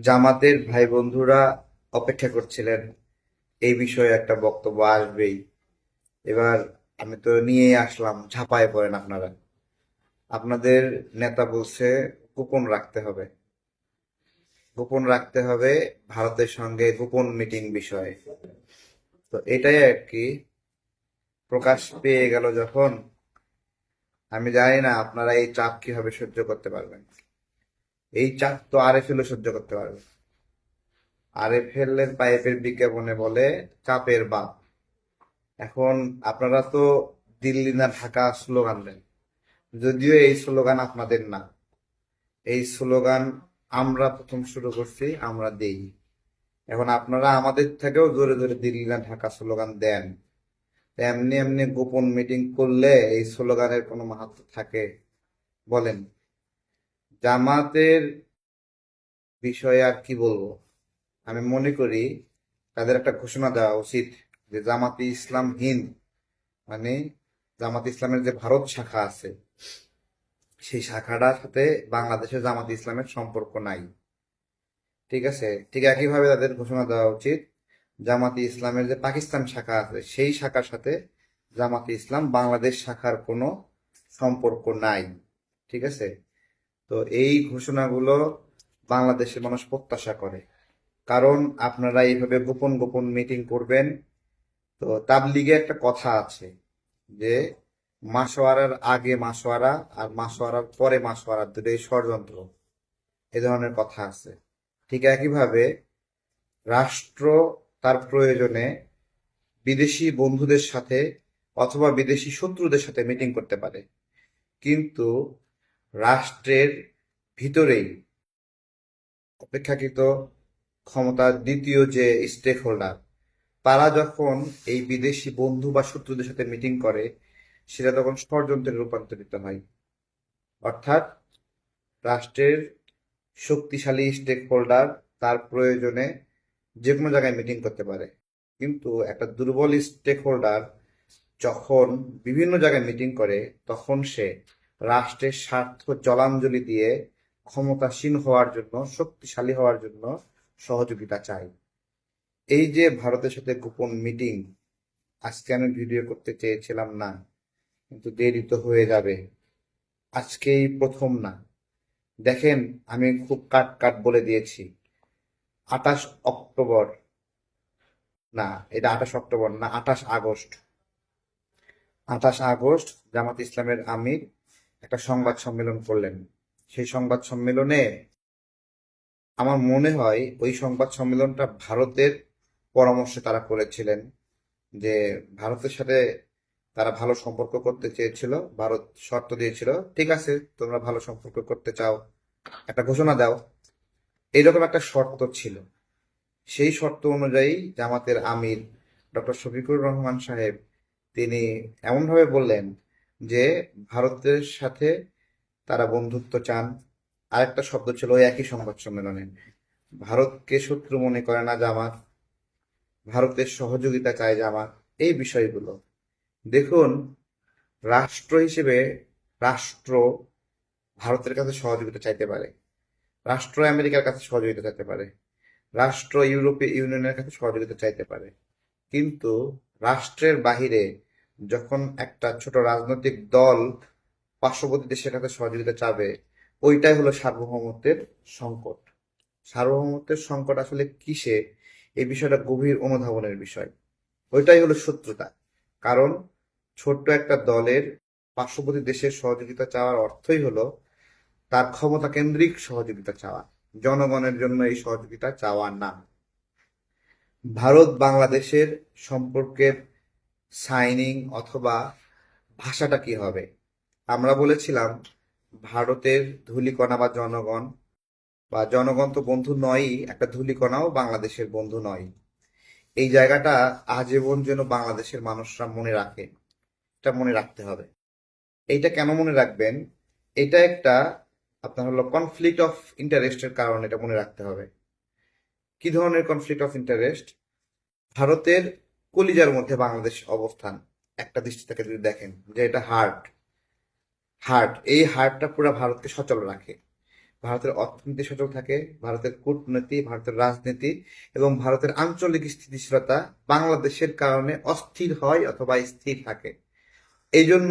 জামাতের ভাই বন্ধুরা অপেক্ষা করছিলেন। এই বিষয়ে একটা বক্তব্য আসবেই। এবার আমি তো নিয়েই আসলাম, ঝাঁপায় পড়েন আপনারা। আপনাদের নেতা বলছে, গোপন রাখতে হবে। গোপন রাখতে হবে ভারতের সঙ্গে গোপন মিটিং বিষয়ে। তো এটাই আর কি। প্রকাশ পেয়ে গেল যখন। আমি জানি না আপনারা এই চাপ কীভাবে সহ্য করতে পারবেন। এই চাপ তো আর এফ আরএফএলও সহ্য করতে পারবে। আরএফএল এর পাইপের বিজ্ঞাপনে বলে চাপের বাপ। এখন আপনারা তো দিল্লি না ঢাকা স্লোগান দেন। যদিও এই স্লোগান আপনাদের না। এই স্লোগান আমরা প্রথম শুরু করছি, আমরা দেই। এখন আপনারা আমাদের থেকেও জোরে জোরে দিল্লি না ঢাকা স্লোগান দেন। এমনি এমনি গোপন মিটিং করলে এই স্লোগানের কোনো মাহাত্ম থাকে বলেন। জামাতের বিষয়ে আর কি বলব? আমি মনে করি তাদের একটা ঘোষণা দেওয়া উচিত যে জামাতে ইসলাম হিন্দ মানে জামাত ইসলামের যে ভারত শাখা আছে, সেই শাখাটার সাথে বাংলাদেশের জামাত ইসলামের সম্পর্ক নাই। ঠিক আছে? ঠিক একইভাবে তাদের ঘোষণা দেওয়া উচিত, জামাতি ইসলামের যে পাকিস্তান শাখা আছে, সেই শাখার সাথে জামাতি ইসলাম বাংলাদেশ শাখার কোনো সম্পর্ক নাই। ঠিক আছে? তো এই ঘোষণাগুলো বাংলাদেশের মানুষ প্রত্যাশা করে। কারণ আপনারা এইভাবে গোপন গোপন মিটিং করবেন। তো তাবলিগে একটা কথা আছে যে মাসোয়ারার আগে মাসোয়ারা আর মাসোয়ারার পরে মাসোয়ারা দুটোই ষড়যন্ত্র। এ ধরনের কথা আছে। ঠিক একইভাবে রাষ্ট্র তার প্রয়োজনে বিদেশি বন্ধুদের সাথে অথবা বিদেশি শত্রুদের সাথে মিটিং করতে পারে। কিন্তু রাষ্ট্রের ভিতরেই অপেক্ষাকৃত ক্ষমতার দ্বিতীয় যে স্টেক হোল্ডার তারা যখন এই বিদেশি বন্ধু বা শত্রুদের সাথে মিটিং করে, সেটা তখন ষড়যন্ত্রে রূপান্তরিত হয়। অর্থাৎ রাষ্ট্রের শক্তিশালী স্টেক হোল্ডার তার প্রয়োজনে যে কোনো জায়গায় মিটিং করতে পারে। কিন্তু একটা দুর্বল স্টেক হোল্ডার যখন বিভিন্ন জায়গায় মিটিং করে, তখন সে রাষ্ট্রের স্বার্থ জলাঞ্জলি দিয়ে ক্ষমতাসীন হওয়ার জন্য, শক্তিশালী হওয়ার জন্য সহযোগিতা চাই। এই যে ভারতের সাথে গোপন মিটিং, আজকে আমি ভিডিও করতে চেয়েছিলাম না, কিন্তু দেরি তো হয়ে যাবে। আজকেই প্রথম না। দেখেন, আমি খুব কাট কাট বলে দিয়েছি। আঠাশ অক্টোবর। না, এটা আঠাশ অক্টোবর না, আঠাশ আগস্ট। আঠাশ আগস্ট জামাত ইসলামের আমির একটা সংবাদ সম্মেলন করলেন। সেই সংবাদ সম্মেলনে আমার মনে হয় ওই সংবাদ সম্মেলনটা ভারতের পরামর্শে তারা করেছিলেন যে ভারতের সাথে তারা ভালো সম্পর্ক করতে চেয়েছিল, ভারত শর্ত দিয়েছিল, ঠিক আছে, তোমরা ভালো সম্পর্ক করতে চাও, একটা ঘোষণা দাও। এইরকম একটা শর্ত ছিল। সেই শর্ত অনুযায়ী জামাতের আমির ডক্টর শফিকুর রহমান সাহেব তিনি এমনভাবে বললেন যে ভারতের সাথে তারা বন্ধুত্ব চান। আরেকটা শব্দ ছিল ওই একই সংবাদ সম্মেলনে। ভারতকে শত্রু মনে করে না জামাত? ভারতের সহযোগিতা চায় জামাত। এই বিষয়গুলো। দেখুন, রাষ্ট্র হিসেবে রাষ্ট্র ভারতের কাছে সহযোগিতা চাইতে পারে। রাষ্ট্র আমেরিকার কাছে সহযোগিতা চাইতে পারে। রাষ্ট্র ইউরোপীয় ইউনিয়নের কাছে সহযোগিতা চাইতে পারে। কিন্তু রাষ্ট্রের বাহিরে যখন একটা ছোট রাজনৈতিক দল পার্শ্ববর্তী দেশের কাছে সহযোগিতা চাবে, ওইটাই হলো সার্বভৌমত্বের সংকট। সার্বভৌমত্বের সংকট আসলে কিসে? এই বিষয়টা গভীর অনুধাবনের বিষয়। ওইটাই হলো শত্রুতা। কারণ ছোট্ট একটা দলের পার্শ্ববর্তী দেশের সহযোগিতা চাওয়ার অর্থই হলো তার ক্ষমতা কেন্দ্রিক সহযোগিতা চাওয়া। জনগণের জন্য এই সহযোগিতা চাওয়া না। ভারত বাংলাদেশের সম্পর্কের সাইনিং অথবা ভাষাটা কি হবে? আমরা বলেছিলাম ভারতের ধূলিকণা বা জনগণ বা জনগণ তো বন্ধু নয়ই, একটা ধূলিকণাও বাংলাদেশের বন্ধু নয় এই জায়গাটা আজীবন যেন বাংলাদেশের মানুষরা মনে রাখে, এটা মনে রাখতে হবে। এইটা কেন মনে রাখবেন? এটা একটা আপনার হলো কনফ্লিক্ট অফ ইন্টারেস্টের কারণে এটা মনে রাখতে হবে। কি ধরনের কনফ্লিক্ট অফ ইন্টারেস্ট ভারতের কলিজার মধ্যে বাংলাদেশ অবস্থান, একটা দৃষ্টি থেকে যদি দেখেন যে এটা হার্ট হার্ট এই হার্টটা পুরো ভারতকে সচল রাখে। ভারতের অর্থনীতি সচল থাকে, ভারতের কূটনীতি, ভারতের রাজনীতি এবং ভারতের আঞ্চলিক স্থিতিশীলতা বাংলাদেশের কারণে অস্থির হয় অথবা স্থির থাকে। এই জন্য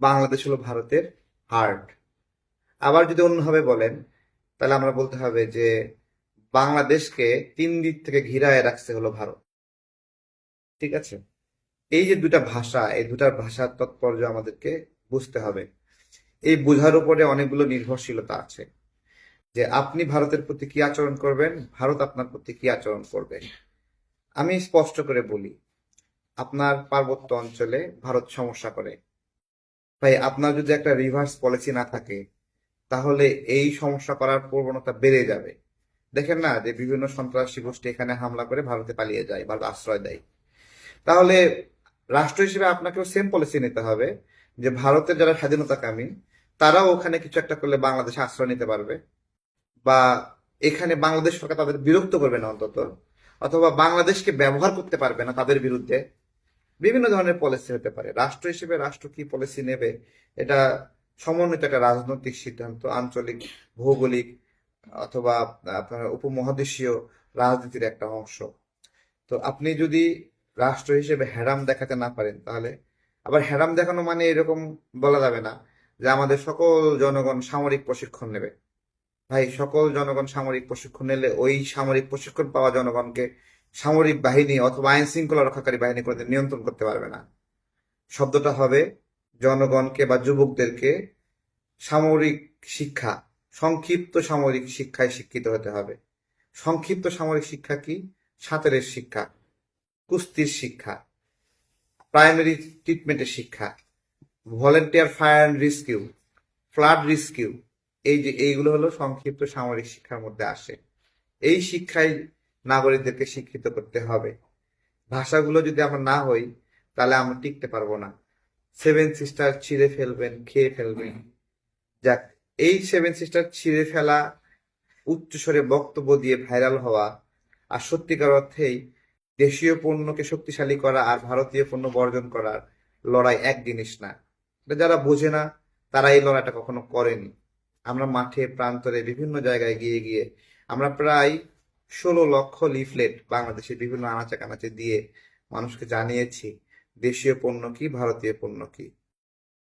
বাংলাদেশ হলো ভারতের হার্ট আবার যদি অন্যভাবে বলেন, তাহলে আমরা বলতে হবে যে বাংলাদেশকে তিন দিক থেকে ঘিরায় রাখছে হলো ভারত। ঠিক আছে? এই যে দুটা ভাষা, এই দুটা ভাষার তৎপর্য আমাদেরকে বুঝতে হবে। এই বোঝার উপরে অনেকগুলো নির্ভরশীলতা আছে। যে আপনি ভারতের প্রতি কি আচরণ করবেন, ভারত আপনার প্রতি কি আচরণ করবে? আমি স্পষ্ট করে বলি, আপনার পার্বত্য অঞ্চলে ভারত সমস্যা করে। ভাই, আপনার যদি একটা রিভার্স পলিসি না থাকে, তাহলে এই সমস্যা করার প্রবণতা বেড়ে যাবে। দেখেন না যে বিভিন্ন সন্ত্রাসী গোষ্ঠী এখানে হামলা করে ভারতে পালিয়ে যায়, ভারত আশ্রয় দেয়। তাহলে রাষ্ট্র হিসেবে আপনাকেও সেম পলিসি নিতে হবে যে ভারতের যারা স্বাধীনতাকামী, তারাও ওখানে কিছু একটা করলে বাংলাদেশে আশ্রয় নিতে পারবে বা এখানে বাংলাদেশ সরকার তাদের বিরক্ত করবে না অন্তত অথবা বাংলাদেশকে ব্যবহার করতে পারবে না তাদের বিরুদ্ধে। বিভিন্ন ধরনের পলিসি হতে পারে। রাষ্ট্র হিসেবে রাষ্ট্র কি পলিসি নেবে এটা সমন্বিত একটা রাজনৈতিক সিদ্ধান্ত, আঞ্চলিক, ভৌগোলিক অথবা আপনার উপমহাদেশীয় রাজনীতির একটা অংশ। তো আপনি যদি রাষ্ট্র হিসেবে হ্যারাম দেখাতে না পারেন, তাহলে আবার হ্যারাম দেখানো মানে এরকম বলা যাবে না যে আমাদের সকল জনগণ সামরিক প্রশিক্ষণ নেবে। ভাই, সকল জনগণ সামরিক প্রশিক্ষণ নিলে ওই সামরিক প্রশিক্ষণ পাওয়া জনগণকে সামরিক বাহিনী অথবা আইন শৃঙ্খলা রক্ষাকারী বাহিনী করে নিয়ন্ত্রণ করতে পারবে না। শব্দটা হবে জনগণকে বা যুবকদেরকে সামরিক শিক্ষা, সংক্ষিপ্ত সামরিক শিক্ষায় শিক্ষিত হতে হবে। সংক্ষিপ্ত সামরিক শিক্ষা কি? সাঁতারের শিক্ষা। কুস্তির শিক্ষা প্রাইমারি ট্রিটমেন্টের শিক্ষা volunteer fire and rescue flood rescue এই যে এইগুলো হলো সংক্ষিপ্ত সামরিক শিক্ষার মধ্যে আসে। এই শিক্ষায় নাগরিকদেরকে শিক্ষিত করতে হবে। ভাষাগুলো যদি আমরা না হই, তাহলে আমরা টিকতে পারব না। সেভেন সিস্টার ছিঁড়ে ফেলবেন, খেয়ে ফেলবেন। যাক, এই সেভেন সিস্টার ছিঁড়ে ফেলা, উচ্চস্বরে বক্তব্য দিয়ে ভাইরাল হওয়া, আর সত্যিকার অর্থেই দেশীয় পণ্যকে শক্তিশালী করা আর ভারতীয় পণ্য বর্জন করার লড়াই এক জিনিস না। যারা বোঝে না, তারা এই লড়াইটা কখনো করেনি। আমরা মাঠে, প্রান্তরে, বিভিন্ন জায়গায় গিয়ে গিয়ে আমরা প্রায় ষোলো লক্ষ লিফলেট বাংলাদেশের বিভিন্ন আনাচে কানাচে দিয়ে মানুষকে জানিয়েছি, দেশীয় পণ্য কি, ভারতীয় পণ্য কি।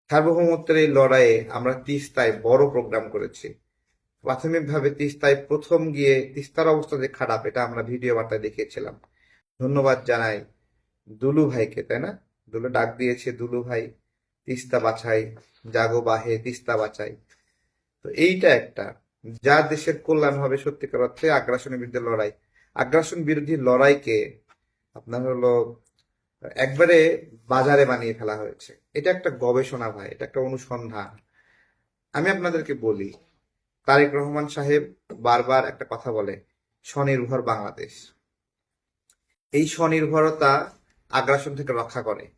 সার্বভৌমত্বের এই লড়াইয়ে আমরা তিস্তায় বড় প্রোগ্রাম করেছি। প্রাথমিকভাবে তিস্তায় প্রথম গিয়ে তিস্তার অবস্থা যে খারাপ, এটা আমরা ভিডিও বার্তায় দেখিয়েছিলাম। ধন্যবাদ জানাই দুলু ভাইকে, তাই না? দুলু ডাক দিয়েছে, দুলু ভাই, তিস্তা বাছাই, জাগো বাহে, তিস্তা বাছাই। তো এইটা একটা। যা দেশের কল্যাণ হবে সত্যিকার অর্থে আগ্রাসনের বিরুদ্ধে লড়াই। আগ্রাসন বিরোধী লড়াইকে আপনার হলো একবারে বাজারে বানিয়ে ফেলা হয়েছে। এটা একটা গবেষণা ভাই, এটা একটা অনুসন্ধান। আমি আপনাদেরকে বলি, তারেক রহমান সাহেব বারবার একটা কথা বলে, স্বনির্ভর বাংলাদেশ। এই স্বনির্ভরতা আগ্রাসন থেকে রক্ষা করে।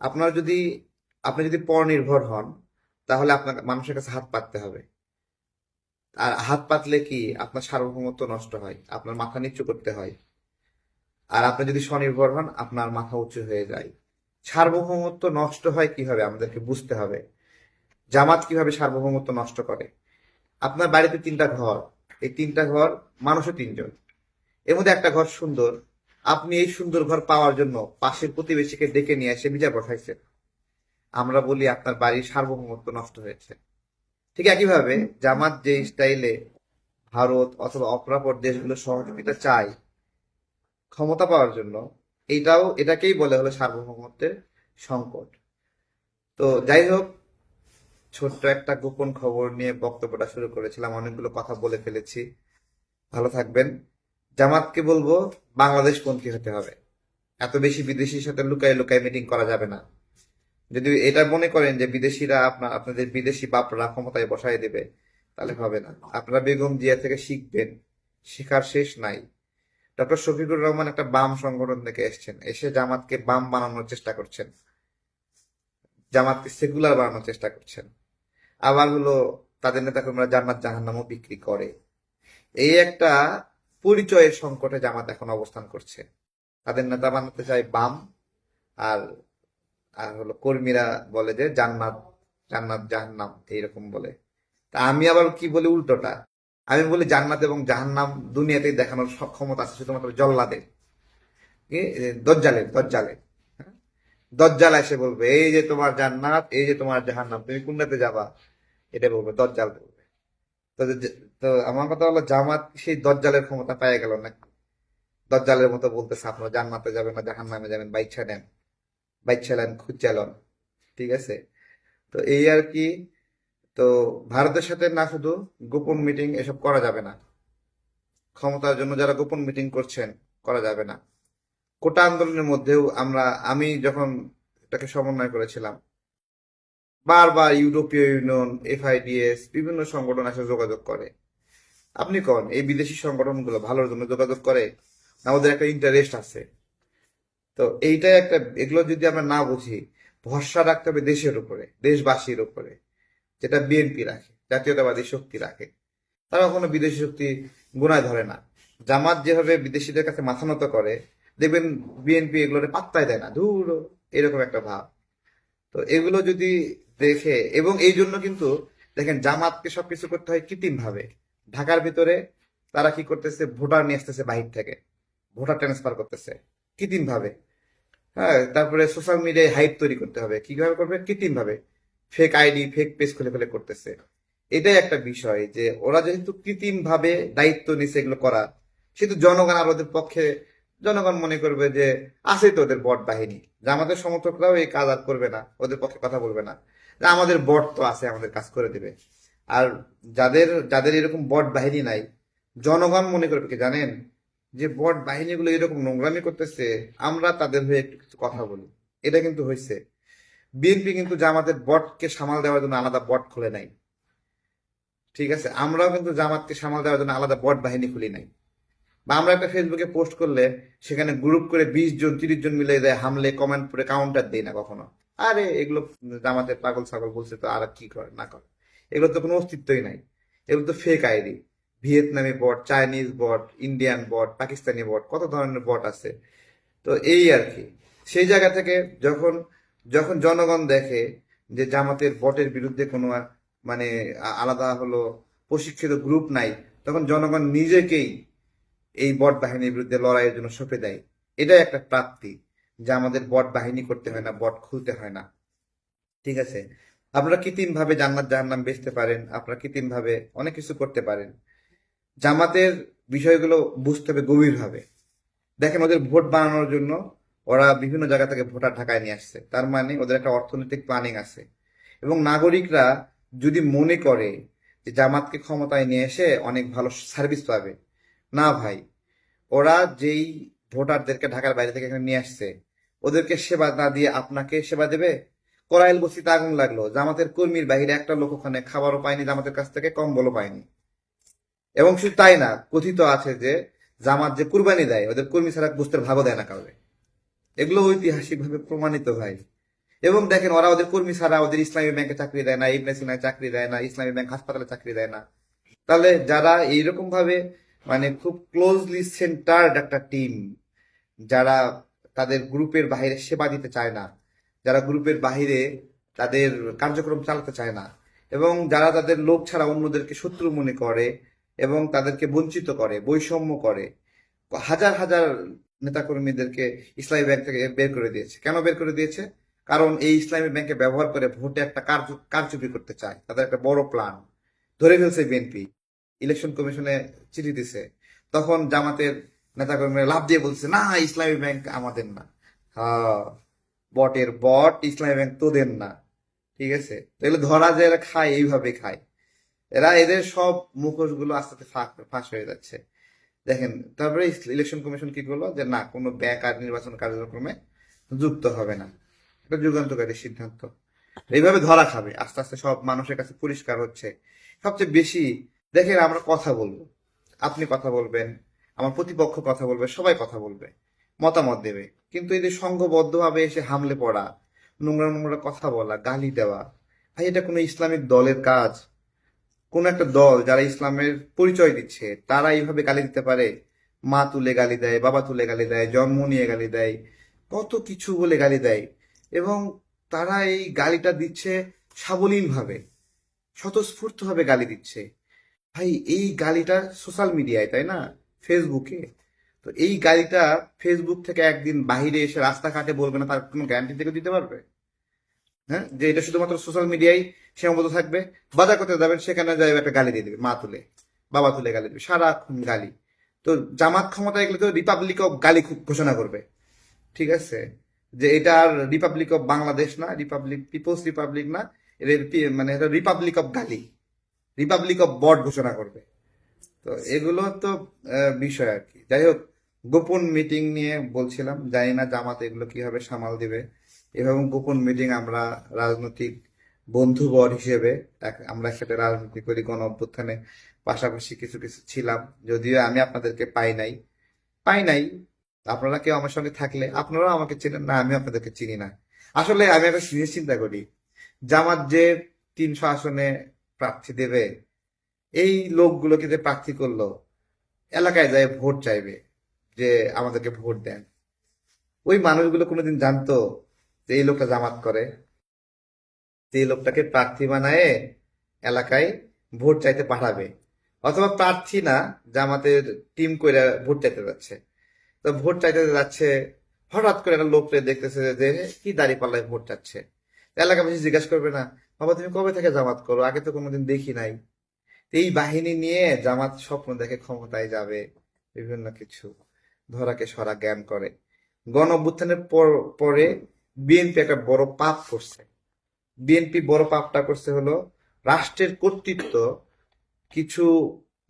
আপনার যদি, আপনি যদি পরনির্ভর হন, তাহলে আপনার মানুষের কাছে হাত পাততে হবে। আর হাত পাতলে কি? আপনার সার্বভৌমত্ব নষ্ট হয়, আপনার মাথা নিচু করতে হয়। আর আপনি যদি স্বনির্ভর হন, আপনার মাথা উঁচু হয়ে যায়। সার্বভৌমত্ব নষ্ট হয় কীভাবে? আমাদেরকে বুঝতে হবে। জামাত কীভাবে সার্বভৌমত্ব নষ্ট করে? আপনার বাড়িতে তিনটা ঘর, এই তিনটা ঘর মানুষও তিনজন। এর মধ্যে একটা ঘর সুন্দর আপনি এই সুন্দর ঘর পাওয়ার জন্য পাশের প্রতিবেশীকে ডেকে নিয়ে এসে বিচার পাঠাইছেন আমরা বলি আপনার বাড়ির সার্বভৌমত্ব নষ্ট হয়েছে। ঠিক একইভাবে জামাত যে স্টাইলে ভারত অথবা অপরাপর দেশগুলো সহযোগিতা চায়, ক্ষমতা পাওয়ার জন্য এইটাও এটাকেই বলে হলো সার্বভৌমত্বের সংকট। তো যাই হোক, ছোট্ট একটা গোপন খবর নিয়ে বক্তব্যটা শুরু করেছিলাম, অনেকগুলো কথা বলে ফেলেছি। ভালো থাকবেন। জামাতকে বলব, বাংলাদেশ পন্থী হতে হবে। এত বেশি বিদেশির সাথে লুকায় লুকায় মিটিং করা যাবে না। যদি এটা মনে করেন যে বিদেশিরা আপনার, আপনাদের বিদেশি বাপরা ক্ষমতায় বসায় দেবে, তাহলে হবে না। আপনারা বেগম জিয়া থেকে শিখবেন, শেখার শেষ নাই। ডক্টর শফিকুর রহমান একটা বাম সংগঠন থেকে এসেছেন, এসে জামাতকে বাম বানানোর চেষ্টা করছেন। জামাতকে সেকুলার বানানোর চেষ্টা করছেন। আবার হলো তাদের নেতা নেতাকর্মীরা জান্নাত জাহান্নামও বিক্রি করে। এই একটা পরিচয়ের সংকটে জামাত এখন অবস্থান করছে। তাদের নেতা বানাতে চায় বাম, আর আর হলো কর্মীরা বলে যে জান্নাত জান্নাত জাহান্নাম, এইরকম বলে। তা আমি আবার কি বলি উল্টোটা? আমি বলি জান্নাত এবং জাহান্নাম দুনিয়াতে দেখানোর সক্ষমতা আছে, শুধুমাত্র জল্লাদের। দজ্জালের দজ্জালের। হ্যাঁ? দজ্জাল এসে বলবে, এই যে তোমার জান্নাত, এই যে তোমার জাহান্নাম, তুমি কোনটাতে যাবা? এটা বলবে দজ্জাল বলবে। তো তো আমার কথা হলো জামাত সেই দজ্জালের ক্ষমতা পেয়ে গেল না দজ্জালের মতো বলতেছে, আপনারা জান্নাতে যাবেন না জাহান নামে যাবেন, বাইচ্ছা নেন। বাইচ্ছা নেন খুঁজালন ঠিক আছে? তো এই আর কি, তো ভারতের সাথে না শুধু গোপন মিটিং এসব করা যাবে না, ক্ষমতার জন্য যারা গোপন মিটিং করছেন, করা যাবে না। কোটা আন্দোলনের মধ্যেও আমরা, আমি যখন এটাকে সমন্বয় করেছিলাম বারবার ইউরোপীয় ইউনিয়ন, এফআইডিএস, বিভিন্ন সংগঠন এসে যোগাযোগ করে। আপনি কোন? এই বিদেশি সংগঠনগুলো ভালোর জন্য যোগাযোগ করে? না, ওদের একটা ইন্টারেস্ট আছে। তো এইটাই একটা, এগুলো যদি আমরা না বুঝি, ভরসা রাখতে হবে দেশের উপরে, দেশবাসীর উপরে, যেটা বিএনপি রাখে, জাতীয়তাবাদী শক্তি রাখে। তারা কোনো বিদেশি শক্তি গুণায় ধরে না। জামাত যেভাবে বিদেশিদের কাছে মাথা নত করে, দেখবেন বিএনপি এগুলোরে পাত্তাই দেয় না। দূর এরকম একটা ভাব। তো এগুলো যদি দেখে এবং এই জন্য কিন্তু দেখেন জামাতকে সবকিছু করতে হয় কৃত্রিম ভাবে ঢাকার ভিতরে তারা কি করতেছে? ভোটার নিয়ে আসতেছে বাহির থেকে। ভোটার ট্রান্সফার করতেছে কৃত্রিম ভাবে হ্যাঁ তারপরে সোশ্যাল মিডিয়ায় হাইপ তৈরি করতে হবে। কীভাবে করবে? কৃত্রিম ভাবে ফেক আইডি ফেক পেজ খুলে খুলে করতেছে। এটাই একটা বিষয় যে ওরা যেহেতু কৃত্রিম ভাবে দায়িত্ব নিছে এগুলো করা, সেহেতু জনগণ আর ওদের পক্ষে জনগণ মনে করবে যে, আছে তো ওদের বট বাহিনী। যে আমাদের সমর্থকরাও এই কাজ আর করবে না, ওদের পক্ষে কথা বলবে না। যে আমাদের বট তো আছে, আমাদের কাজ করে দেবে। আর যাদের যাদের এরকম বট বাহিনী নাই, জনগণ মনে করবে কি জানেন? যে বট বাহিনীগুলো এরকম নোংরামি করতেছে, আমরা তাদের হয়ে একটু কিছু কথা বলি। এটা কিন্তু হয়েছে বিএনপি কিন্তু জামাতের বটকে সামাল দেওয়ার জন্য আলাদা বট খুলে নাই। ঠিক আছে? আমরাও কিন্তু জামাতকে সামাল দেওয়ার জন্য আলাদা বট বাহিনী খুলি নাই। বা আমরা একটা ফেসবুকে পোস্ট করলে সেখানে গ্রুপ করে বিশ জন, তিরিশ জন মিলে দেয় হামলে কমেন্ট করে কাউন্টার দেই না কখনো। আরে, এগুলো জামাতের পাগল ছাগল বলছে তো, আর কি করে, না করে। এগুলো তো কোনো অস্তিত্বই নাই। এগুলো তো ফেক আইডি ভিয়েতনামি bot Chinese bot Indian bot Pakistani bot কত ধরনের বট আছে। তো এই আর কি। সেই জায়গা থেকে যখন যখন জনগণ দেখে যে জামাতের বটের বিরুদ্ধে কোনো মানে আলাদা হলো প্রশিক্ষিত গ্রুপ নাই, তখন জনগণ নিজেকেই এই বট বাহিনীর বিরুদ্ধে লড়াইয়ের জন্য সঁপে দেয়। এটাই একটা প্রাপ্তি যে আমাদের বট বাহিনী করতে হয় না, বট খুলতে হয় না। ঠিক আছে? আপনারা কৃত্রিম ভাবে জান্নাত জাহান্নাম বেচতে পারেন, আপনারা কৃত্রিম ভাবে অনেক কিছু করতে পারেন। জামাতের বিষয়গুলো বুঝতে হবে গভীরভাবে। দেখেন ওদের ভোট বানানোর জন্য ওরা বিভিন্ন জায়গা থেকে ভোটার ঢাকায় নিয়ে আসছে। তার মানে ওদের একটা অর্থনৈতিক প্ল্যানিং আছে। এবং নাগরিকরা যদি মনে করে যে জামাতকে ক্ষমতায় নিয়ে এসে অনেক ভালো সার্ভিস পাবে না ভাই, ওরা যেই ভোটারদেরকে ঢাকার বাইরে থেকে এখানে নিয়ে আসছে, ওদেরকে সেবা না দিয়ে আপনাকে সেবা দেবে? করাইল বস্তিতে আগুন লাগল, জামাতের কর্মীর বাইরে একটা লোক ওখানে খাবারও পায়নি, জামাতের কাছ থেকে কম্বলও পায়নি। এবং শুধু তাই না, কথিত আছে যে জামাত যে কুরবানি দেয়, ওদের কর্মী ছাড়া গোস্তের ভাগও দেয় না কাউকে এগুলো ঐতিহাসিকভাবে প্রমাণিত ভাই। এবং দেখেন ওরা ওদের কর্মী ছাড়া ওদের ইসলামী ব্যাংকে চাকরি দেয় না ইবনে সিনায় চাকরি দেয় না, ইসলামী ব্যাংক হাসপাতালে চাকরি দেয় না। তাহলে যারা এইরকম ভাবে মানে খুব ক্লোজলি সেন্টার্ড একটা টিম যারা তাদের গ্রুপের বাইরে সেবা দিতে চায় না, যারা গ্রুপের বাইরে তাদের কার্যক্রম চালাতে চায় না এবং যারা তাদের লোক ছাড়া অন্যদেরকে শত্রু মনে করে এবং তাদেরকে বঞ্চিত করে, বৈষম্য করে, হাজার হাজার নেতাকর্মীদেরকে ইসলামী ব্যাংক থেকে বের করে দিয়েছে। কেন বের করে দিয়েছে? কারণ এই ইসলামী ব্যাংকে ব্যবহার করে ভোটে একটা কার্য, কারচুপি করতে চায়, তাদের একটা বড় প্ল্যান ধরে ফেলছে বিএনপি। ইলেকশন কমিশনে চিঠি দিছে। তখন জামাতের নেতাকর্মীরা লাভ দিয়ে বলছে, না, ইসলামী ব্যাংক আমাদের না। হ্যাঁ বটের বট, ইসলামী ব্যাংক তোদের না। ঠিক আছে? তাহলে ধরা যায় এরা খায়, এইভাবে খায়। এরা এদের সব মুখোশগুলো আস্তে আস্তে ফাঁক- ফাঁস হয়ে যাচ্ছে। দেখেন, তারপরে ইলেকশন কমিশন কি করল? যে না, কোনো ব্যাংক আর নির্বাচন কার্যক্রমে যুক্ত হবে না। এটা যুগান্তকারী সিদ্ধান্ত। এইভাবে ধরা খাবে। আস্তে আস্তে সব মানুষের কাছে পরিষ্কার হচ্ছে। সবচেয়ে বেশি দেখেন আমরা কথা বলব। আপনি কথা বলবেন, আমার প্রতিপক্ষ কথা বলবে, সবাই কথা বলবে, মতামত দেবে। কিন্তু যে সংঘবদ্ধভাবে এসে হামলে পড়া, নোংরা নোংরা কথা বলা, গালি দেওয়া, ভাই এটা কোনো ইসলামিক দলের কাজ? কোন একটা দল যারা ইসলামের পরিচয় দিচ্ছে, তারা এইভাবে গালি দিতে পারে? মা তুলে গালি দেয়, বাবা তুলে গালি দেয়, জন্ম নিয়ে গালি দেয়, কত কিছু বলে গালি দেয়। এবং তারা এই গালিটা দিচ্ছে সাবলীল ভাবে স্বতঃস্ফূর্ত ভাবে গালি দিচ্ছে। ভাই, এই গালিটা সোশ্যাল মিডিয়ায় তাই না? ফেসবুকে তো এই গালিটা ফেসবুক থেকে একদিন বাইরে এসে রাস্তাঘাটে বলবে না, তার কোনো গ্যারান্টি থেকে দিতে পারবে? হ্যাঁ? যে এটা শুধুমাত্র সোশ্যাল মিডিয়ায় সীমাবদ্ধ থাকবে। বাজার করতে যাবেন, সেখানে যাই একটা গালি দিয়ে দেবে, মা তুলে, বাবা তুলে গালি দেবে, সারাক্ষণ গালি। তো জামাত ক্ষমতায় গেলে তো রিপাবলিক অফ গালি খুব ঘোষণা করবে। ঠিক আছে? যে এটা আর রিপাবলিক অফ বাংলাদেশ না রিপাবলিক পিপলস রিপাবলিক না মানে এটা রিপাবলিক অফ গালি রিপাবলিক অফ বট ঘোষণা করবে। তো এগুলো তো বিষয় আর কি। যাই হোক, গোপন মিটিং নিয়ে বলছিলাম, জানি না জামাত এগুলো কীভাবে সামাল দিবে। এভাবে গোপন মিটিং আমরা রাজনৈতিক বন্ধুবর হিসেবে আমরা একসাথে রাজনীতি করি, গণ অভ্যুত্থানে পাশাপাশি কিছু কিছু ছিলাম। যদিও আমি আপনাদেরকে পাই নাই। পাই নাই। আপনারা কেউ আমার সঙ্গে থাকলে আপনারাও আমাকে চেনেন না আমি আপনাদেরকে চিনি না। আসলে আমি একটা জিনিস চিন্তা করি, জামাত যে তিনশো আসনে প্রার্থী দেবে, এই লোকগুলোকে যে প্রার্থী করল, এলাকায় যায় ভোট চাইবে যে আমাদেরকে ভোট দেন। ওই মানুষগুলো কোনোদিন জানতো যে এই লোকটা জামাত করে। যে এই লোকটাকে প্রার্থী বানায় এলাকায় ভোট চাইতে পাঠাবে। অথবা প্রার্থী না, জামাতের টিম করে ভোট চাইতে যাচ্ছে। তো ভোট চাইতে যাচ্ছে, হঠাৎ করে একটা লোককে দেখতেছে যে কি দাড়ি পাল্লায় ভোট চাচ্ছে? এলাকাবাসী জিজ্ঞাসা করবে না বাবা, তুমি কবে থেকে জামাত করো? আগে তো কোনোদিন দেখি নাই। এই বাহিনী নিয়ে জামাত স্বপ্ন দেখে ক্ষমতায় যাবে, বিভিন্ন কিছু। ধরাকে সরা জ্ঞান করে। গণ অভ্যুত্থানের পর বিএনপি একটা বড় পাপ করছে। বিএনপি বড় পাপটা করছে হলো, রাষ্ট্রের কর্তৃত্ব কিছু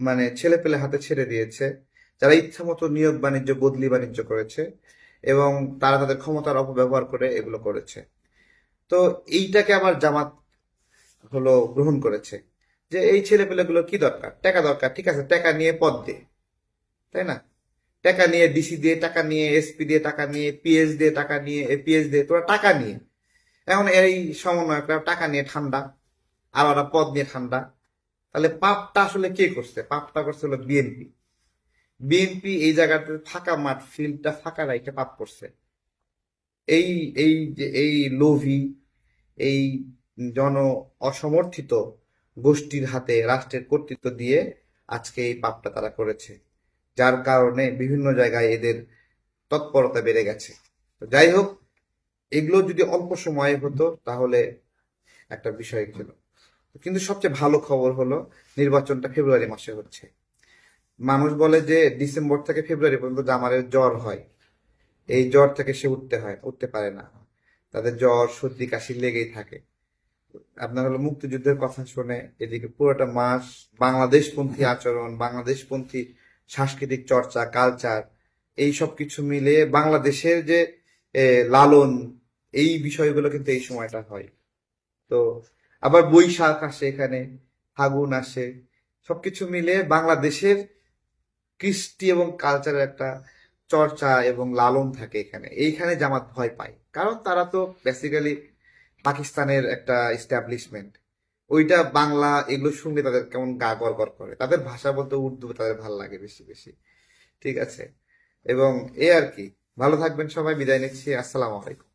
মানে ছেলে পেলে হাতে ছেড়ে দিয়েছে। যারা ইচ্ছা মতো নিয়োগ বাণিজ্য, বদলি বাণিজ্য করেছে এবং তারা তাদের ক্ষমতার অপব্যবহার করে এগুলো করেছে। তো এইটাকে আবার জামাত হলো গ্রহণ করেছে। যে এই ছেলে পেলেগুলো কি দরকার? টাকা দরকার, ঠিক আছে? টাকা নিয়ে পদ দে, তাই না? টাকা নিয়ে ডিসি দিয়ে, টাকা নিয়ে এসপি দিয়ে, টাকা নিয়ে পিএস দিয়ে, টাকা নিয়ে এপিএস দিয়ে, তোরা টাকা নিয়ে। এখন এই সমন্বয়করা টাকা নিয়ে ঠান্ডা, আর ওরা পদ নিয়ে ঠান্ডা। তাহলে পাপটা আসলে কে করছে? পাপটা করছে হলো বিএনপি বিএনপি এই জায়গাতে ফাঁকা মাঠ, ফিল্ডটা ফাঁকা রাইখে পাপ করছে। এই এই যে, এই লোভি, এই জন অসমর্থিত গোষ্ঠীর হাতে রাষ্ট্রের কর্তৃত্ব দিয়ে আজকে এই পাপটা তারা করেছে। যার কারণে বিভিন্ন জায়গায় এদের তৎপরতা বেড়ে গেছে। যাই হোক, এগুলো যদি অল্প সময়ে হতো তাহলে একটা বিষয় ছিল। কিন্তু সবচেয়ে ভালো খবর হলো, নির্বাচনটা ফেব্রুয়ারি মাসে হচ্ছে। মানুষ বলে যে ডিসেম্বর থেকে ফেব্রুয়ারি পর্যন্ত জামারের জ্বর হয়। এই জ্বর থেকে সে উঠতে হয়, উঠতে পারে না। তাদের জ্বর, সর্দি, কাশি লেগেই থাকে। আপনার হলো মুক্তিযুদ্ধের কথা শুনে এদিকে পুরোটা মাস বাংলাদেশপন্থী আচরণ, বাংলাদেশপন্থী সাংস্কৃতিক চর্চা কালচার এই সব কিছু মিলে বাংলাদেশের যে লালন, এই বিষয়গুলো কিন্তু এই সময়টা হয়। তো আবার বৈশাখ আসে এখানে, ফাগুন আসে, সবকিছু মিলে বাংলাদেশের কৃষ্টি এবং কালচারের একটা চর্চা এবং লালন থাকে এখানে। এইখানে জামাত ভয় পায়। কারণ তারা তো বেসিক্যালি পাকিস্তানের একটা এস্টাবলিশমেন্ট ওইটা বাংলা এগুলো শুনলে তাদের কেমন গা গড় করে। তাদের ভাষা বলতে উর্দু তাদের ভালো লাগে বেশি বেশি। ঠিক আছে? এবং এ আর কি। ভালো থাকবেন সবাই, বিদায় নিচ্ছি। আসসালামু আলাইকুম।